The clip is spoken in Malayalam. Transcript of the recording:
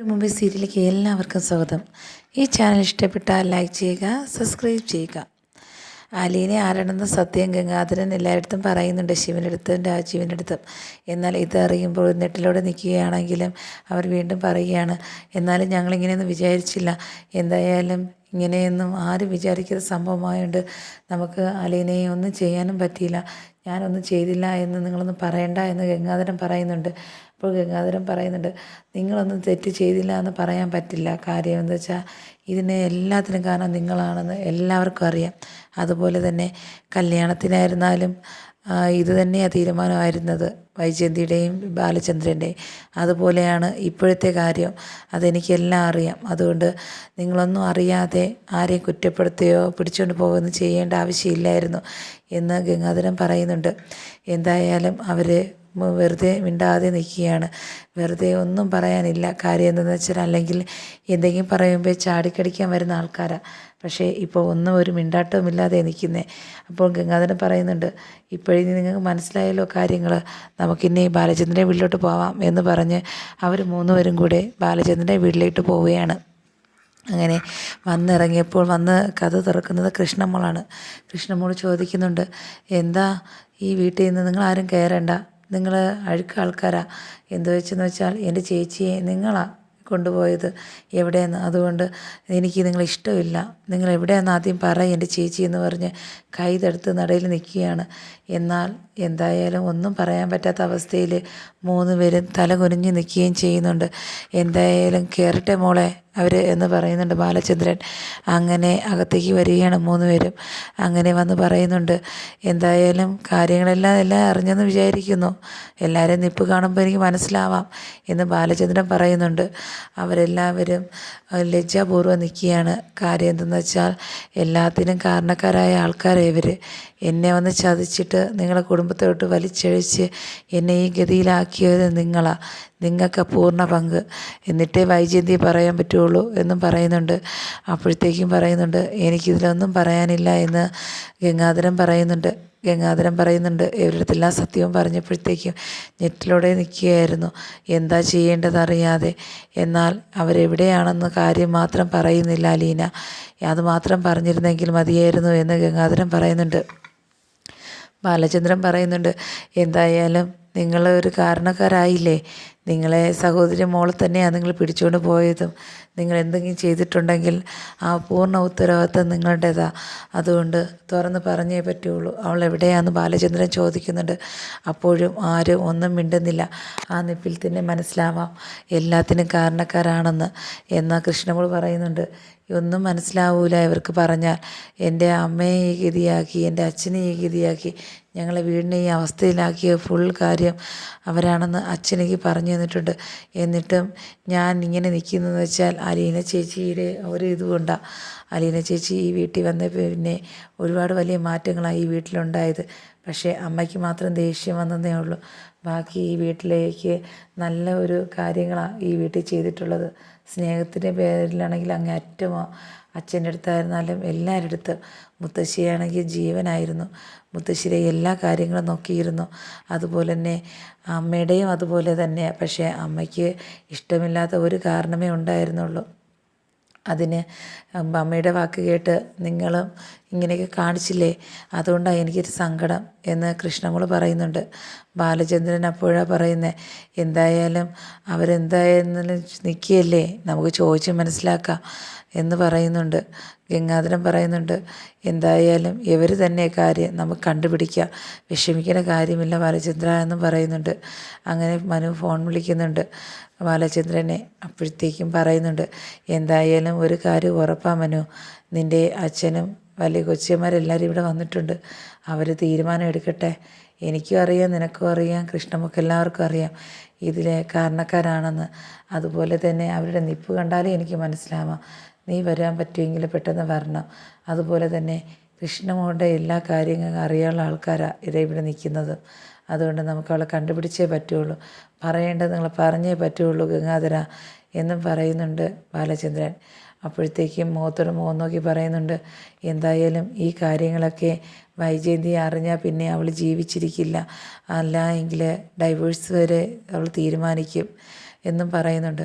ഒരു മുമ്പ് സീരിയലിലേക്ക് എല്ലാവർക്കും സ്വാഗതം. ഈ ചാനൽ ഇഷ്ടപ്പെട്ടാൽ ലൈക്ക് ചെയ്യുക സബ്സ്ക്രൈബ് ചെയ്യുക. അലീനെ ആരാണെന്ന് സത്യം ഗംഗാധരൻ എല്ലായിടത്തും പറയുന്നുണ്ട് ശിവന്റെ അടുത്തും രാജീവിന്റെ അടുത്തും എന്നാൽ ഇതറിയുമ്പോൾ നെട്ടിലൂടെ നിൽക്കുകയാണെങ്കിലും അവർ വീണ്ടും പറയുകയാണ് എന്നാലും ഞങ്ങളിങ്ങനെയൊന്നും വിചാരിച്ചില്ല. എന്തായാലും ഇങ്ങനെയൊന്നും ആരും വിചാരിക്കാത്ത സംഭവമായതുകൊണ്ട് നമുക്ക് അലീനയെ ഒന്നും ചെയ്യാനും പറ്റിയില്ല. ഞാനൊന്നും ചെയ്തില്ല എന്ന് നിങ്ങളൊന്നും പറയണ്ട എന്ന് ഗംഗാധരൻ പറയുന്നുണ്ട്. അപ്പോൾ ഗംഗാധരൻ പറയുന്നുണ്ട് നിങ്ങളൊന്നും തെറ്റ് ചെയ്തില്ല എന്ന് പറയാൻ പറ്റില്ല. കാര്യം എന്താ വെച്ചാൽ ഇതിന് എല്ലാത്തിനും കാരണം നിങ്ങളാണെന്ന് എല്ലാവർക്കും അറിയാം. അതുപോലെ തന്നെ കല്യാണത്തിനായിരുന്നാലും ഇത് തന്നെയാണ് തീരുമാനമായിരുന്നത്. വൈജയന്തിയുടെയും ബാലചന്ദ്രന്റെയും അതുപോലെയാണ് ഇപ്പോഴത്തെ കാര്യം. അതെനിക്കെല്ലാം അറിയാം. അതുകൊണ്ട് നിങ്ങളൊന്നും അറിയാതെ ആരെയും കുറ്റപ്പെടുത്തുകയോ പിടിച്ചുകൊണ്ട് പോകുകയോ ചെയ്യേണ്ട ആവശ്യമില്ലായിരുന്നു എന്ന് ഗംഗാധരൻ പറയുന്നുണ്ട്. എന്തായാലും അവർ വെറുതെ മിണ്ടാതെ നിൽക്കുകയാണ്. വെറുതെ ഒന്നും പറയാനില്ല. കാര്യം എന്തെന്ന് വെച്ചാൽ അല്ലെങ്കിൽ എന്തെങ്കിലും പറയുമ്പോൾ ചാടിക്കടിക്കാൻ വരുന്ന ആൾക്കാരാണ് പക്ഷേ ഇപ്പോൾ ഒന്നും ഒരു മിണ്ടാട്ടവും ഇല്ലാതെ നിൽക്കുന്നേ. അപ്പോൾ ഗംഗാധരൻ പറയുന്നുണ്ട് ഇപ്പോഴേ നിങ്ങൾക്ക് മനസ്സിലായല്ലോ കാര്യങ്ങൾ നമുക്കിനി ബാലചന്ദ്രന്റെ വീട്ടിലോട്ട് പോവാം എന്ന് പറഞ്ഞ് അവർ മൂന്നുപേരും കൂടെ ബാലചന്ദ്രന്റെ വീട്ടിലേക്ക് പോവുകയാണ്. അങ്ങനെ വന്നിറങ്ങിയപ്പോൾ വന്ന് കഥ തുറക്കുന്നത് കൃഷ്ണമോളാണ്. കൃഷ്ണമോൾ ചോദിക്കുന്നുണ്ട് എന്താ ഈ വീട്ടിൽ നിന്ന് നിങ്ങൾ ആരും കയറണ്ട? നിങ്ങൾ അഴുക്ക ആൾക്കാരാ. എന്ത് വെച്ചെന്ന് വെച്ചാൽ എന്റെ ചേച്ചിയെ നിങ്ങളാണ് കൊണ്ടുപോയത് എവിടെയെന്ന്. അതുകൊണ്ട് എനിക്ക് നിങ്ങളെ ഇഷ്ടമില്ല. നിങ്ങൾ എവിടെയാണെന്ന് ആദ്യം പറ എന്റെ ചേച്ചി എന്ന് പറഞ്ഞ് കൈ കൈതെടുത്ത് നടയിൽ നിൽക്കുകയാണ്. എന്നാൽ എന്തായാലും ഒന്നും പറയാൻ പറ്റാത്ത അവസ്ഥയിൽ മൂന്ന് പേരും തല കുനിഞ്ഞ് നിൽക്കുകയും ചെയ്യുന്നുണ്ട്. എന്തായാലും കയറട്ടെ മോളെ. അവർ എന്ന് പറയുന്നുണ്ട് ബാലചന്ദ്രൻ. അങ്ങനെ അകത്തേക്ക് വരികയാണ് മൂന്ന് പേരും. അങ്ങനെ വന്ന് പറയുന്നുണ്ട് എന്തായാലും കാര്യങ്ങളെല്ലാം എല്ലാം അറിഞ്ഞെന്ന് വിചാരിക്കുന്നു. എല്ലാവരും നിപ്പ് കാണുമ്പോൾ എനിക്ക് മനസ്സിലാവാം എന്ന് ബാലചന്ദ്രൻ പറയുന്നുണ്ട്. അവരെല്ലാവരും ലജ്ജാപൂർവം നിൽക്കുകയാണ്. കാര്യം എന്തെന്ന് വെച്ചാൽ എല്ലാത്തിനും കാരണക്കാരായ ആൾക്കാരെ ഇവർ എന്നെ വന്ന് ചതിച്ചിട്ട് നിങ്ങളെ കുടുംബത്തോട്ട് വലിച്ചഴിച്ച് എന്നെ ഈ ഗതിയിലാക്കിയത് നിങ്ങളാണ് നിങ്ങൾക്ക് പൂർണ പങ്ക്. എന്നിട്ടേ വൈജയന്തി പറയാൻ പറ്റുള്ളൂ എന്നും പറയുന്നുണ്ട്. അപ്പോഴത്തേക്കും പറയുന്നുണ്ട് എനിക്കിതിലൊന്നും പറയാനില്ല എന്ന് ഗംഗാധരൻ പറയുന്നുണ്ട്. ഗംഗാധരൻ പറയുന്നുണ്ട് ഇവരുടെല്ലാം സത്യവും പറഞ്ഞപ്പോഴത്തേക്കും ഞെറ്റിലൂടെ നിൽക്കുകയായിരുന്നു. എന്താ ചെയ്യേണ്ടതറിയാതെ. എന്നാൽ അവരെവിടെയാണെന്ന് കാര്യം മാത്രം പറയുന്നില്ല അലീന അത് മാത്രം പറഞ്ഞിരുന്നെങ്കിൽ മതിയായിരുന്നു എന്ന് ഗംഗാധരൻ പറയുന്നുണ്ട്. ബാലചന്ദ്രൻ പറയുന്നുണ്ട് എന്തായാലും നിങ്ങൾ ഒരു കാരണക്കാരായില്ലേ? നിങ്ങളെ സഹോദരി മോളെ തന്നെയാണ് നിങ്ങൾ പിടിച്ചുകൊണ്ട് പോയതും. നിങ്ങൾ എന്തെങ്കിലും ചെയ്തിട്ടുണ്ടെങ്കിൽ ആ പൂർണ ഉത്തരവാദിത്തം നിങ്ങളുടേതാണ് അതുകൊണ്ട് തുറന്ന് പറഞ്ഞേ പറ്റുള്ളൂ. അവൾ എവിടെയാണെന്ന് ബാലചന്ദ്രൻ ചോദിക്കുന്നുണ്ട്. അപ്പോഴും ആരും ഒന്നും മിണ്ടുന്നില്ല. ആ നിപ്പിൽ തന്നെ മനസ്സിലാവാം. എല്ലാത്തിനും കാരണക്കാരാണെന്ന്. എന്നാൽ കൃഷ്ണമോൾ പറയുന്നുണ്ട്. ഒന്നും മനസ്സിലാവൂല ഇവർക്ക് പറഞ്ഞാൽ. എന്റെ അമ്മയെ ഈ ഗതിയാക്കി എന്റെ അച്ഛനെ ഈ ഗതിയാക്കി. ഞങ്ങളെ വീടിനെ ഈ അവസ്ഥയിലാക്കിയ ഫുൾ കാര്യം അവരാണെന്ന് അച്ഛനെനിക്ക് പറഞ്ഞു തന്നിട്ടുണ്ട് എന്നിട്ടും ഞാൻ ഇങ്ങനെ നിൽക്കുന്നതെന്ന് വെച്ചാൽ അലീന ചേച്ചിയുടെ ഒരു ഇതുകൊണ്ടാണ് അലീന ചേച്ചി ഈ വീട്ടിൽ വന്ന പിന്നെ ഒരുപാട് വലിയ മാറ്റങ്ങളാണ് ഈ വീട്ടിലുണ്ടായത്. പക്ഷേ അമ്മയ്ക്ക് മാത്രം ദേഷ്യം വന്നതേ ഉള്ളൂ. ബാക്കി ഈ വീട്ടിലേക്ക് നല്ല ഒരു കാര്യങ്ങളാണ് ഈ വീട്ടിൽ ചെയ്തിട്ടുള്ളത്. സ്നേഹത്തിന്റെ പേരിലാണെങ്കിൽ അങ്ങേ അറ്റമോ അച്ഛന്റെ അടുത്തായിരുന്നാലും എല്ലാവരുടെ അടുത്ത് മുത്തശ്ശിയാണെങ്കിൽ ജീവനായിരുന്നു. മുത്തശ്ശിയുടെ എല്ലാ കാര്യങ്ങളും നോക്കിയിരുന്നു. അതുപോലെ തന്നെ അമ്മയുടെയും അതുപോലെ തന്നെ. പക്ഷേ അമ്മയ്ക്ക് ഇഷ്ടമില്ലാത്ത ഒരു കാരണമേ ഉണ്ടായിരുന്നുള്ളൂ. അതിന് അമ്മയുടെ വാക്ക് കേട്ട് നിങ്ങളും ഇങ്ങനെയൊക്കെ കാണിച്ചില്ലേ? അതുകൊണ്ടാണ് എനിക്കൊരു സങ്കടം എന്ന് കൃഷ്ണമോൾ പറയുന്നുണ്ട്. ബാലചന്ദ്രൻ അപ്പോഴാണ് പറയുന്നത് എന്തായാലും അവരെന്തായാലും നിൽക്കുകയല്ലേ നമുക്ക് ചോദിച്ച് മനസ്സിലാക്കാം എന്ന് പറയുന്നുണ്ട്. ഗംഗാധരൻ പറയുന്നുണ്ട് എന്തായാലും ഇവർ തന്നെ കാര്യം. നമുക്ക് കണ്ടുപിടിക്കുക വിഷമിക്കേണ്ട കാര്യമില്ല ബാലചന്ദ്ര എന്നും പറയുന്നുണ്ട്. അങ്ങനെ മനു ഫോൺ വിളിക്കുന്നുണ്ട് ബാലചന്ദ്രനെ അപ്പോഴത്തേക്കും പറയുന്നുണ്ട് എന്തായാലും ഒരു കാര്യം ഉറപ്പാ മനു. നിന്റെ അച്ഛനും വലിയ കൊച്ചിയന്മാരെല്ലാവരും ഇവിടെ വന്നിട്ടുണ്ട്. അവർ തീരുമാനം എടുക്കട്ടെ. എനിക്കും അറിയാം നിനക്കും അറിയാം കൃഷ്ണമൊക്കെ എല്ലാവർക്കും അറിയാം. ഇതിലെ കാരണക്കാരാണെന്ന്. അതുപോലെ തന്നെ അവരുടെ നിപ്പ് കണ്ടാലേ എനിക്ക് മനസ്സിലാവാം. നീ വരാൻ പറ്റുമെങ്കിൽ പെട്ടെന്ന് വരണം. അതുപോലെ തന്നെ കൃഷ്ണമോളുടെ എല്ലാ കാര്യങ്ങളും അറിയാനുള്ള ആൾക്കാരാണ് ഇതേ ഇവിടെ നിൽക്കുന്നത്. അതുകൊണ്ട് നമുക്ക് അവളെ കണ്ടുപിടിച്ചേ പറ്റുള്ളൂ. പറയേണ്ടത് നിങ്ങൾ പറഞ്ഞേ പറ്റുള്ളൂ ഗംഗാധര എന്നും പറയുന്നുണ്ട് ബാലചന്ദ്രൻ. അപ്പോഴത്തേക്കും മുഖത്തോട് മുഖം നോക്കി പറയുന്നുണ്ട് എന്തായാലും ഈ കാര്യങ്ങളൊക്കെ വൈജയന്തി അറിഞ്ഞാൽ പിന്നെ അവൾ ജീവിച്ചിരിക്കില്ല. അല്ല എങ്കിൽ ഡൈവേഴ്സ് വരെ അവൾ തീരുമാനിക്കും എന്നും പറയുന്നുണ്ട്.